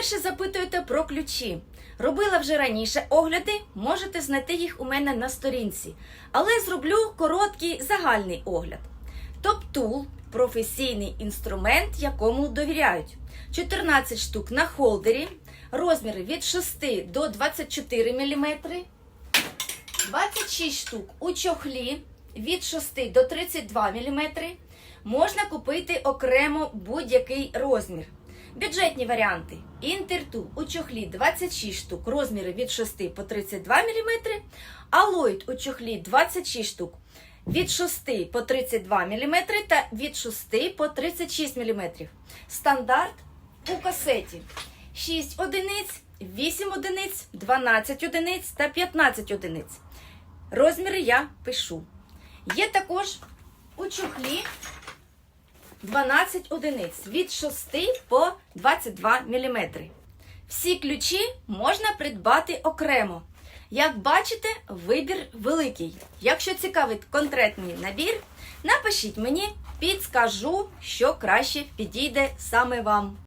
Найперше запитуєте про ключі. Робила вже раніше огляди, можете знайти їх у мене на сторінці. Але зроблю короткий загальний огляд. Топ-тул професійний інструмент, якому довіряють. 14 штук на холдері, розміри від 6 до 24 мм, 26 штук у чохлі від 6 до 32 мм. Можна купити окремо будь-який розмір. Бюджетні варіанти. Інтерту у чохлі 26 штук, розміри від 6 по 32 мм, Алоїд у чохлі 26 штук від 6 по 32 мм та від 6 по 36 мм. Стандарт у касеті 6 одиниць, 8 одиниць, 12 одиниць та 15 одиниць. Розміри я пишу. Є також у чохлі 12 одиниць від 6 по 22 мм. Всі ключі можна придбати окремо. Як бачите, вибір великий. Якщо цікавить конкретний набір, напишіть мені, підскажу, що краще підійде саме вам.